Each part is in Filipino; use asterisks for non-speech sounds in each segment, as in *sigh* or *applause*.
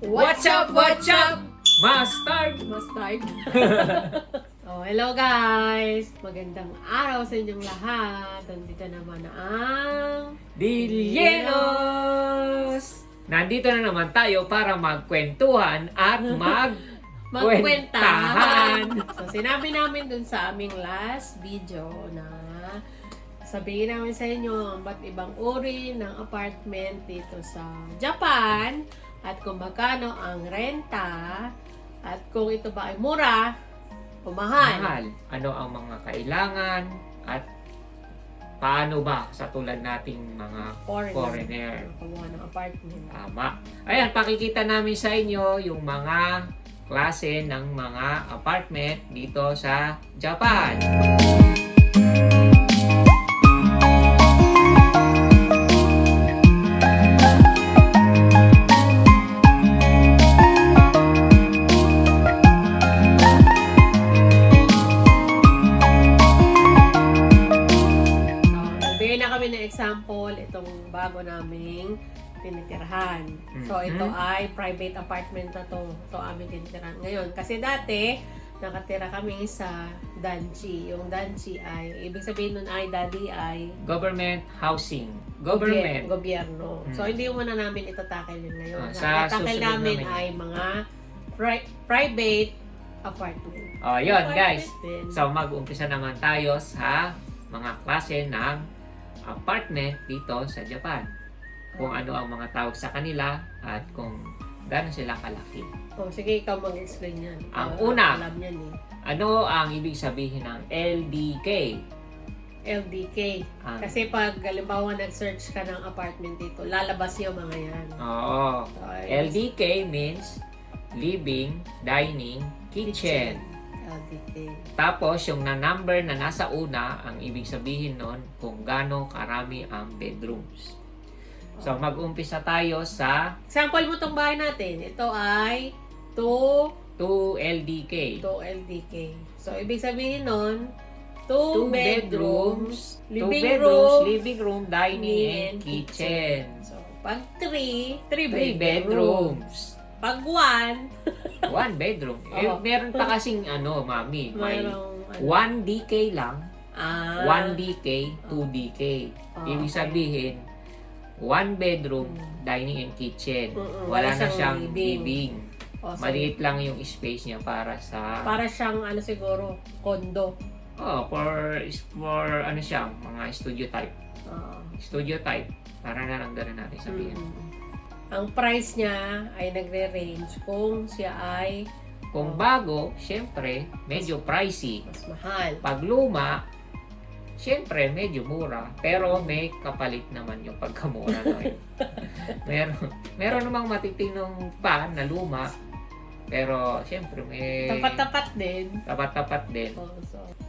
What's up, what's up? Mustard! Mustard. *laughs* oh, hello guys! Magandang araw sa inyong lahat. Nandito naman ang... Dilienos! Nandito na naman tayo para magkwentuhan at *laughs* mag Magkwentahan! so, sinabi namin dun sa aming last video na sabihin namin sa inyo ang ba't ibang uri ng apartment dito sa Japan at kung magkano ang renta at kung ito ba ay mura o mahal. mahal. Ano ang mga kailangan at paano ba sa tulad nating mga Foreigner. foreigner. Kumuha ng apartment. Tama. Ayan, pakikita namin sa inyo yung mga klase ng mga apartment dito sa Japan. Itong bago naming tinitirhan. So, Mhm. ito ay private apartment na to. Ito aming tinitirhan ngayon. Kasi dati, nakatira kami sa Danchi. Yung Danchi ay, ibig sabihin nun ay, daddy ay Government housing. Government. gobyerno. So, Hmm. hindi muna namin ito tackle ngayon. Ah, sa tackle namin namin. ay mga pri- private apartment. Oh, yun guys. Apartment din. So mag-umpisa naman tayo sa mga klase ng apartment dito sa Japan. Kung ano ang mga tawag sa kanila at kung gano'n sila kalaki. Oh, sige, ikaw mag-explain yan. Ang Ikaw una. Alam yan eh. Ano ang ibig sabihin ng LDK? LDK. Ang, Kasi pag halimbawa nag-search ka ng apartment dito, lalabas yung mga yan. oo. So, LDK means living, dining, kitchen. LDK. Tapos, yung na number na nasa una, ang ibig sabihin nun kung gaano karami ang bedrooms. So, mag-umpisa tayo sa Sample mo tong bahay natin. Ito ay 2 2 LDK. 2 LDK. So, ibig sabihin nun, 2 Two bedrooms, Two living bedrooms, room, living room, dining, and kitchen. So, pag 3, 3 Three bedrooms. bedrooms. Pag 1, *laughs* One bedroom. Eh, Oo. meron pa kasing ano, mami, may ano, 1 DK lang, ah, 1 DK, 2 DK. Ah, Ibig okay. sabihin, one bedroom, Mm. dining and kitchen. Mm-mm, Wala na siyang siyang living. living. oh, so, Maliit lang yung space niya para sa Para siyang ano siguro, condo. Oh, for for ano siya, mga studio type. Ah. Studio type. Para na lang ganun natin sabihin. Mm. Ang price niya ay nagre-range kung siya ay Kung Oh. bago, syempre, medyo pricey. mas mahal. Pag luma, syempre, medyo mura. Pero may kapalit naman yung pagkamura *laughs* na yun. meron, meron namang matitinong pa na luma. Pero, syempre, may Tapat-tapat din. tapat-tapat din. Oh,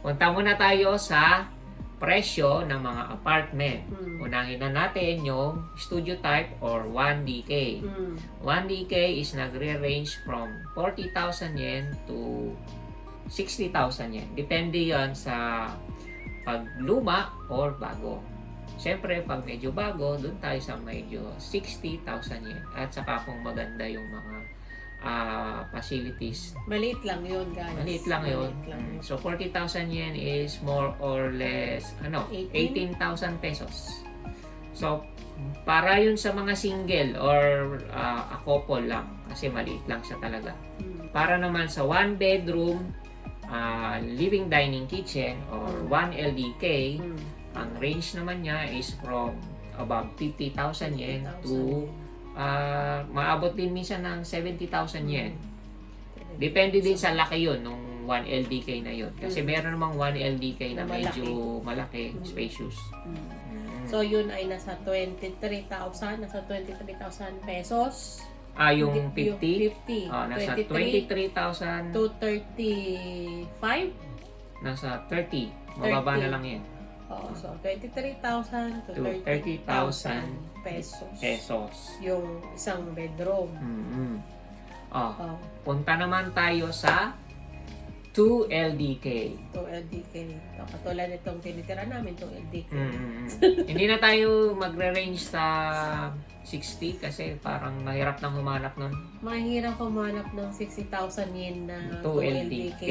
Punta muna tayo sa presyo ng mga apartment. mm. Unahin na natin yung studio type or 1DK. Mm. 1DK is nagre-range from 40,000 yen to 60,000 yen. Depende yan sa pagluma or bago. Siyempre, pag medyo bago, dun tayo sa medyo 60,000 yen. At saka kung maganda yung mga ah, facilities, Maliit lang yun, guys. maliit lang yun. Maliit lang yun. So, 40,000 yen is more or less, ano, 18? 18,000 pesos. So, para yun sa mga single or ah, a couple lang kasi maliit lang siya talaga. Mm. Para naman sa one bedroom ah, living dining kitchen or Mm. 1 LDK, Mm. ang range naman niya is from above 50,000 yen to ah, maabot din minsan ng 70,000 yen. Depende din sa laki yun nung 1 LDK na yun. Kasi Mm. meron namang 1 LDK na medyo malaki, Mm. spacious. Mm. Mm. So, yun ay nasa 23,000. Nasa 23,000 pesos. ah, yung Hindi- 50, 50. ah, nasa 23 23,000, to 35. nasa 30. Mababa 30. na lang yan. Oh, so 23,000 to, To 30,000 pesos. Pesos. Yung isang bedroom. mm Ah, Oh. punta naman tayo sa 2 LDK. 2 LDK. Ito, katulad nitong tinitira namin, 2 LDK. Mm. Hindi na tayo magre-range sa 60 kasi parang mahirap nang humanap nun. Mahirap humanap ng 60,000 yen na 2 2 LDK.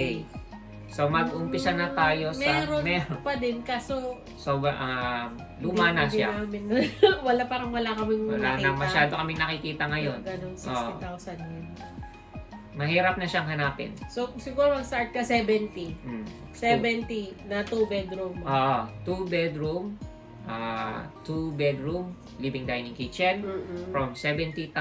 So mag-umpisa na tayo sa Meron meron. pa din, kaso So ah, luma na siya. namin, *laughs* wala parang wala kaming Wala na nakita. masyado kami nakikita ngayon. Ganun, 60,000 yen. Mahirap na siyang hanapin. So, siguro mag-start ka 70. Mm. 70 na 2 bedroom. Ah, two bedroom, ah, two bedroom, living dining kitchen Mm-mm. from 70,000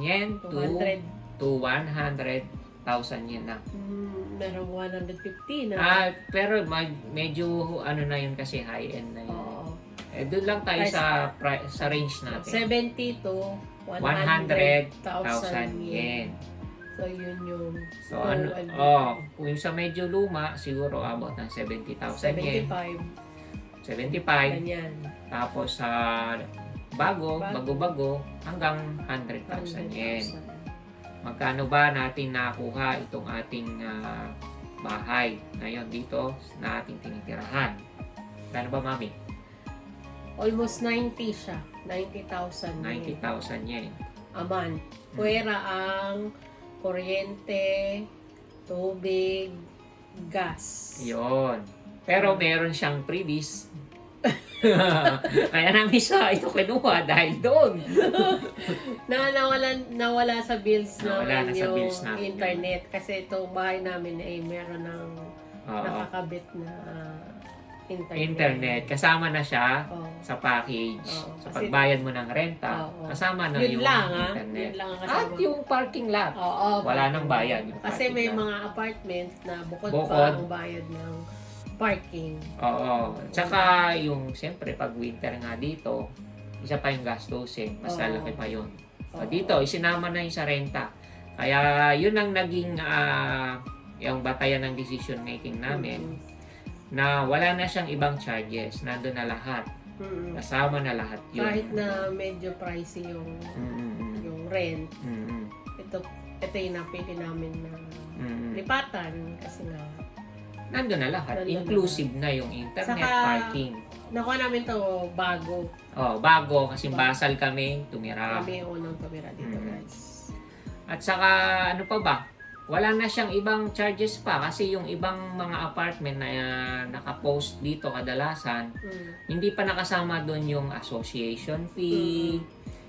yen to 200. to 100,000 yen na. Mm, meron 150 na. Ah, pero mag, medyo ano na yun kasi high end na yun. Oo. Eh, doon lang tayo Price- sa pri- sa range natin. 70 to 100,000 100,000 yen. So, yun yung So ano, oh, kung yung sa medyo luma, siguro abot ng 70,000 yen. 75. 75. Ganyan. Tapos sa bago, Bago. bago-bago, hanggang 100,000 yen. 100,000. Magkano ba natin nakuha itong ating ah, bahay ngayon dito na ating tinitirahan? Kano ba, Mami? Almost 90 siya. 90,000 yen 90,000 yen. a month. Pwera ang kuryente, tubig, gas. Yun. Pero meron siyang freebies. *laughs* Kaya namin siya ito kinuha dahil doon. *laughs* Na nawala, nawala sa bills Nawala namin na sa yung bills namin. internet. Kasi itong bahay namin ay meron ng Oo. nakakabit na ah, internet. Internet. Kasama na siya Oo. sa package. Oo, sa kasi- pagbayad mo ng renta, Oo. kasama na Yun yung lang ah. internet. Yun lang ang At kasama. yung parking lot. Oo, Wala parking. nang bayad yung Kasi parking may lot. mga apartment na bukod, Bukod. pa ang bayad ng parking. Oo. Tsaka yung, siyempre, pag winter nga dito, isa pa yung gastusin. Mas Oo. lalaki pa yun. Oo. So, dito, isinama na yung sa renta. Kaya, yun ang naging ah, yung batayan ng decision making namin Mm-mm. na wala na siyang ibang charges. Nandun na lahat. Mm-mm. Kasama na lahat yun. Kahit na medyo pricey yung Mm-mm. yung rent, Mm-mm. ito ito yung napili namin na Mm-mm. lipatan kasi nga Nandun na lahat. Nandun na Inclusive na yung internet, Saka- parking. nakuha namin to bago Oh, bago kasi basal kami, tumira. kami yung unang tumira dito Mm. guys. At saka ano pa ba? Wala na siyang ibang charges pa kasi yung ibang mga apartment na uh, nakapost dito kadalasan, Mm. hindi pa nakasama doon yung association fee,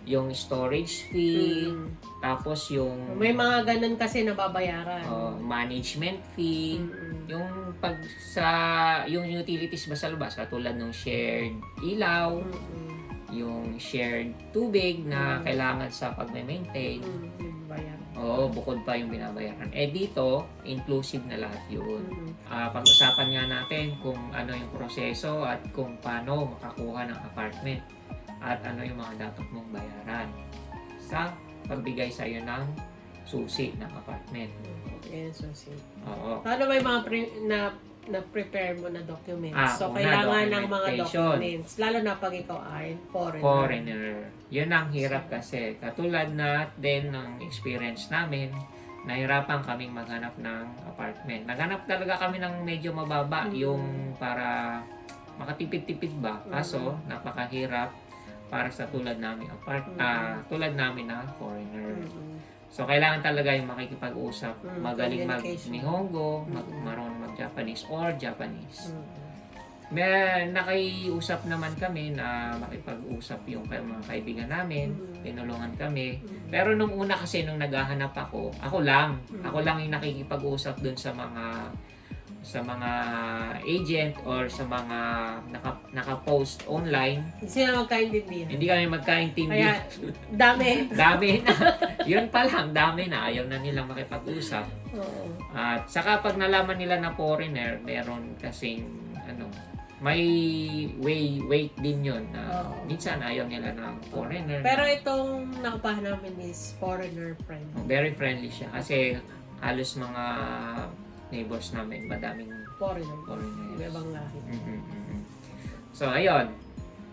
yung storage fee, Mm. tapos yung May mga ganun kasi nababayaran. oh, management fee, Mm-mm. yung pag sa yung utilities ba sa labas katulad ng shared ilaw, Mm-mm. yung shared tubig na Mm. kailangan sa pagme-maintain. Mm, bayaran. Oo, bukod pa yung binabayaran. Eh dito, inclusive na lahat yun. Mm-mm. Ah, pag-usapan nga natin kung ano yung proseso at kung paano makakuha ng apartment at ano yung mga dapat mong bayaran sa pagbigay sa iyo ng susi ng apartment. So see. Oo. Paano may mga pre- na na-prepare mo na documents? Ah, so, una, kailangan ng mga documents. Lalo na pag ikaw ay foreigner. Foreigner. Yun ang hirap kasi. Katulad na din ng experience namin, nahirapan kaming maghanap ng apartment. Naghanap talaga kami ng medyo mababa, Mm. yung para makatipid-tipid ba. Kaso, napakahirap para sa tulad namin apart Mm. ah, tulad namin na foreigner. So kailangan talaga yung makikipag-usap, Mm, magaling mag. Nihongo, mag Mm. marunong mag-Japanese or Japanese. May nakiusap naman kami na makipag-usap yung kay mga kaibigan namin, tinulungan kami. Pero nung una kasi nung naghahanap ako, ako lang, ako lang yung nakikipag-usap dun sa mga sa mga agent or sa mga naka, naka-post online. Hindi sila magkaintindihan. Hindi kami magkaintindi. Kaya, dami. *laughs* dami na. Yun pa lang, dami na. Ayaw na nilang makipag-usap. Oo. At saka pag nalaman nila na foreigner, meron kasing ano, may way wait din yun na Oo. minsan ayaw nila ng foreigner. Pero itong nakupahan namin is foreigner friend. very friendly siya kasi halos mga neighbors namin madaming Foreigner. foreigners. Iba-ibang lahi. Mhm, mhm. So ayun,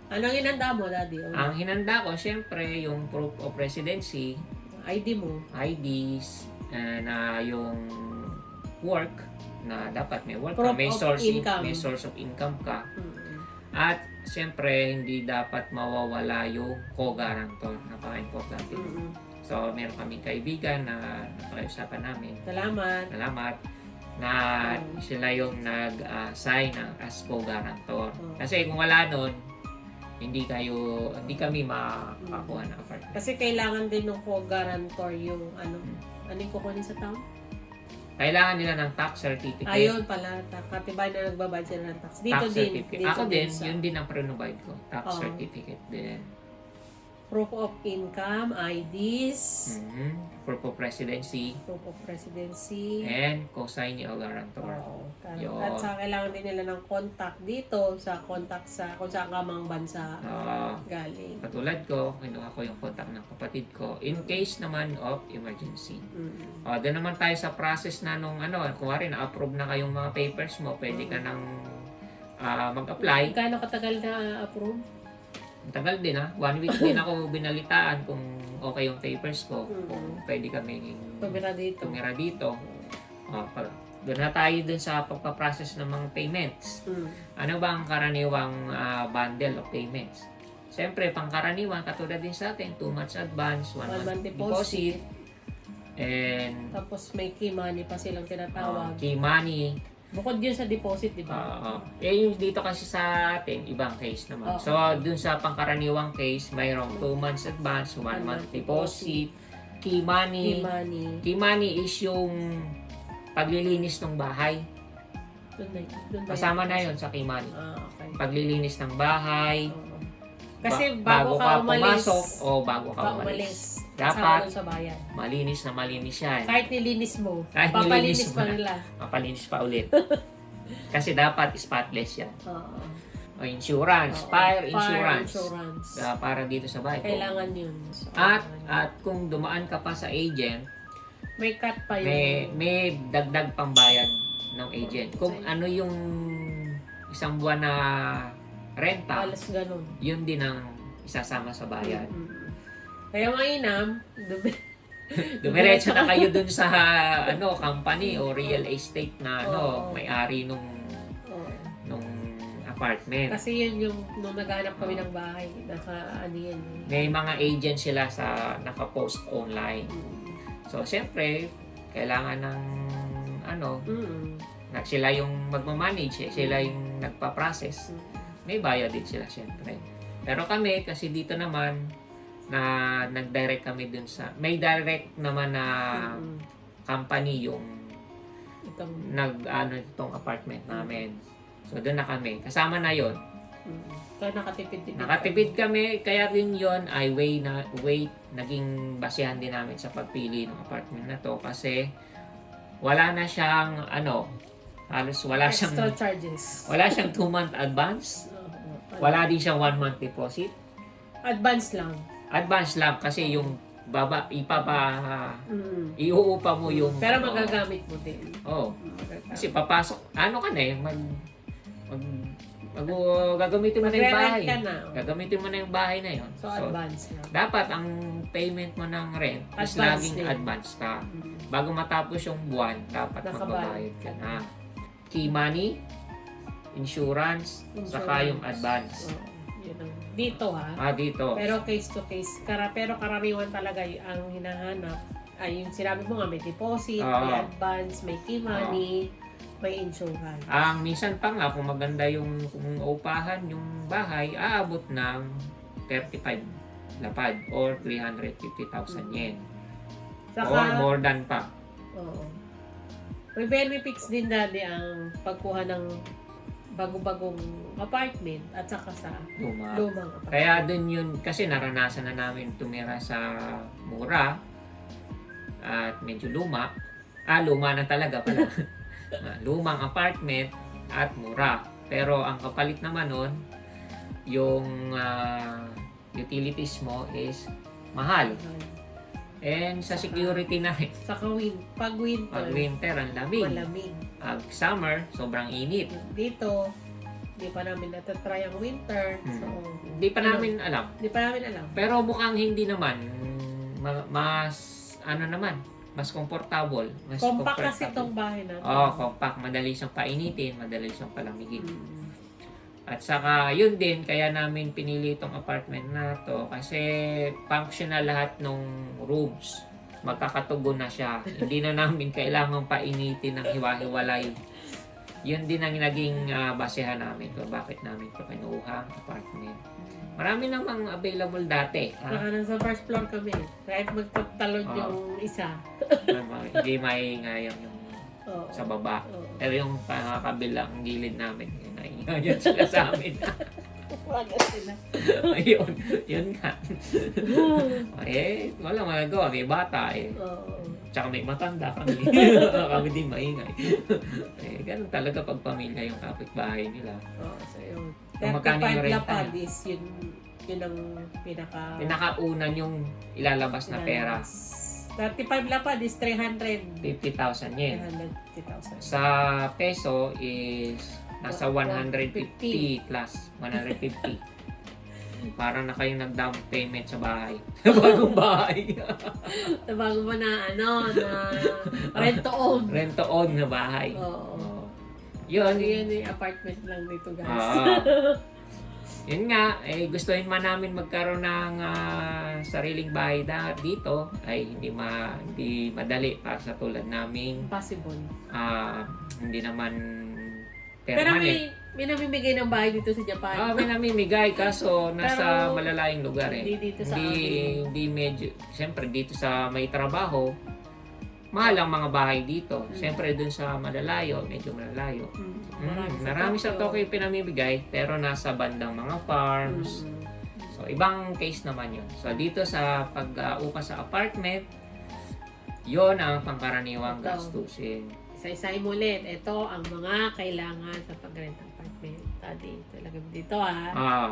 Anong inanda mo, Daddy? O, ang hinanda ko syempre yung proof of residency, ID mo. IDs, and ah, yung work na dapat may work Proof ka, may of source in- income. may source of income ka Mm. at siyempre hindi dapat mawawala yung co-guarantor napaka-importante Mm. so meron kaming kaibigan na napakiusapan namin Salamat. salamat na Mm. sila yung nag-sign ng as co-guarantor Mm. kasi kung wala nun hindi kayo hindi kami makakuha ng apartment Kasi kailangan din ng co-guarantor yung ano, Hmm. ano yung kukunin sa town? kailangan nila ng tax certificate Ayun pala, katibay na nagbabayad sila ng tax. Dito tax din. certificate. Dito Ako din, sa yun din ang provide ko. Tax Oo. certificate din. Proof of income, IDs, Mhm. Proof of residency proof of residency. and co-sign ni guarantor. Oo. Yun. At sa kailangan din nila ng contact dito sa contact sa kung saan ka mang bansa Oo. galing. Katulad ko, kinuha ko yung contact ng kapatid ko in case naman of emergency. Mm. O, doon naman tayo sa process na nung ano, kuwari na-approve na kayong mga papers mo, pwede ka nang ah, mag-apply. Gaano katagal na approve? Tagal din ha. One week din ako binalitaan kung okay yung papers ko. Mm. Kung pwede kami Tumira dito. tumira dito. O, pag, doon na tayo dun sa pagpaprocess ng mga payments. Mm. Ano ba ang karaniwang ah, bundle of payments? Siyempre, pangkaraniwan, katulad din sa atin, 2 months advance, 1 One month month deposit, deposit. and Tapos may key money pa silang tinatawag. key money. Bukod yun sa deposit, di ba? Ah, ah. eh, yung dito kasi sa atin, ibang case naman. Oo. So, dun sa pangkaraniwang case, mayroong 2 months advance, 1 One month month deposit, key Key money. money. Key money is yung paglilinis ng bahay. Doon na, doon ba Kasama yun? na yon sa key money. Ah, okay. Paglilinis ng bahay, Oo. Kasi ba- bago, ka, umalis, pumasok o bago ka ka umalis. umalis, Dapat- sa bayan. Malinis na malinis yan. Kahit nilinis mo, Kahit papalinis nilinis mo pa na. nila. Mapalinis pa ulit. *laughs* Kasi dapat spotless yan. Oo. O insurance, Oo. fire insurance. insurance. Ah, para dito sa bahay. Kailangan yun. So, At at kung dumaan ka pa sa agent, may cut pa yun. may may dagdag pambayad ng agent. Kung ano yung isang buwan na renta, Alas ganun. yun din ang isasama sa bayad. Mm. Kaya mainam, *laughs* dumi- Dumiretso na kayo dun sa *laughs* ano company o real estate na ano Oo. may-ari nung Oo. nung apartment. Kasi yun yung nung naghanap kami ng bahay, naka ano yan. May mga agent sila sa naka-post online. Mm. So syempre, kailangan ng ano, Mm. na sila yung magmamanage, eh, sila yung nagpa-process. Mm. May bayad din sila syempre. Pero kami kasi dito naman na nag-direct kami dun sa may direct naman na Mm. company yung Itong, nag ano itong apartment namin. So doon na kami. Kasama na 'yon. mm. Kaya nakatipid din. Nakatipid kami kaya rin 'yon ay way na way naging basehan din namin sa pagpili ng apartment na to kasi wala na siyang ano halos wala Extra siyang charges. wala siyang 2 month advance. *laughs* Wala din siyang 1 month deposit. Advance lang. Advance lang kasi yung baba ipapa Mm. iuupa mo yung Pero magagamit mo din. Oh, Magagamit. kasi papasok ano ka na eh mag mag, mag gagamitin mo na yung bahay. ka na. Gagamitin mo na yung bahay na yon. So, advance lang. dapat ang payment mo ng rent is Advance laging din. advance ka. Mm. Bago matapos yung buwan, dapat magbabayad ka na. Key money, insurance, saka yung advance. Oo, yun ang- Dito ha. Ah, dito. Pero case to case. Kara, pero karaniwan talaga y- ang hinahanap ay yung sinabi mo nga may deposit, may Oo. advance, may key money, may insurance. Ang minsan pa nga, kung maganda yung kung upahan yung bahay, aabot ng 35 lapad or 350,000 yen. Or Saka, more than pa. oo. May benefits din dati ang pagkuha ng bago-bagong apartment at saka sa Luma. lumang apartment. Kaya dun yun, kasi naranasan na namin tumira sa mura at medyo luma. Ah, luma na talaga pala. *laughs* Ah, Lumang apartment at mura. Pero ang kapalit naman nun, yung ah, utilities mo is mahal. And sa security na rin. *laughs* Saka win, pag winter, Pag winter, ang lamig. malamig. Pag summer, sobrang init. Dito, di pa namin natatry ang winter. Hmm. So, Hindi pa namin alam. di pa namin alam. Pero mukhang hindi naman. Ma- mas, ano naman, mas comfortable. Mas Compact kasi comfortable. itong bahay natin. Oo, compact. Madali siyang painitin, madali siyang palamigin. Mm. At saka, yun din, kaya namin pinili itong apartment na to kasi functional lahat ng rooms. Magkakatugon na siya. Hindi na namin kailangan painitin ng hiwa-hiwalay. Yun din ang naging ah, basehan namin kung bakit namin ito kinuha ang apartment. Marami namang available dati. Ha? nasa first floor kami. Kahit magtatalon Oo. yung isa. Hindi maingay yung Oo. sa baba. Oo. Pero yung kabilang gilid namin, yun, ay, yun sila sa amin. Waga sila. *laughs* yun, yun nga. *laughs* eh, wala magagawa. May bata eh. Oo. Tsaka may matanda kami. *laughs* kami din maingay. eh, ganun talaga pag pamilya yung kapitbahay nila. Oo, so yun. Kung magkano yung 35 renta lapad niya? is yun, yun ang pinaka... Pinakaunan yung ilalabas na pera. 35 lapad is 300. 50,000 yen. 350,000. Sa peso is nasa 150 plus 150. *laughs* Para na kayong nag-down payment sa bahay. *laughs* Bagong bahay. Na bago mo na, ano, na *laughs* rent to own. Rent to own na bahay. Oo. Yun, Yun. yun yung apartment lang dito, guys. Ah. Yun nga, eh, gustuin man namin magkaroon ng ah, sariling bahay da, dito ay hindi ma hindi madali para sa tulad naming Possible. ah, hindi naman Pero permanent. may, may namimigay ng bahay dito sa Japan. Ah, may namimigay kaso *laughs* nasa Pero, malalayong lugar eh. hindi dito sa hindi, amin. hindi medyo, siyempre dito sa may trabaho, mahal ang mga bahay dito. Mm. Siyempre dun sa malalayo, medyo malalayo. Mm, Mm, marami sa Tokyo pinamimigay pero nasa bandang mga farms. Mm. So ibang case naman yun. So dito sa pag-upa sa apartment, yon ang pangkaraniwang Ito. gastusin. Isa-isahin mo ulit. Ito ang mga kailangan sa pag-rent ng apartment. Tadi, talaga dito ah. Ah,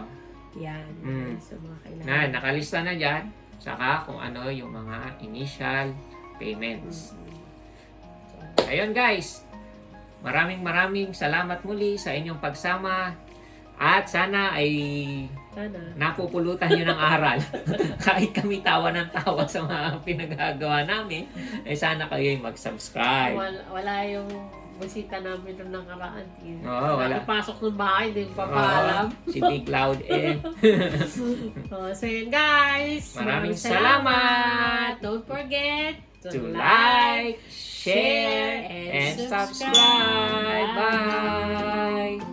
Yan. Mm. So, mga kailangan. na, nakalista na dyan. Saka kung ano yung mga initial payments. Mm. Ayun guys, maraming maraming salamat muli sa inyong pagsama at sana ay Sana. napupulutan nyo ng aral. *laughs* Kahit kami tawa ng tawa sa mga pinagagawa namin, eh sana kayo ay mag-subscribe. Wala, wala yung bisita namin nung nakaraan. Oo, wala. Nakapasok ng bahay, hindi pa paalam. Oo, si Big Cloud eh. *laughs* Oh, so yun guys. Maraming salamat. Don't forget to like, share, and subscribe. Bye!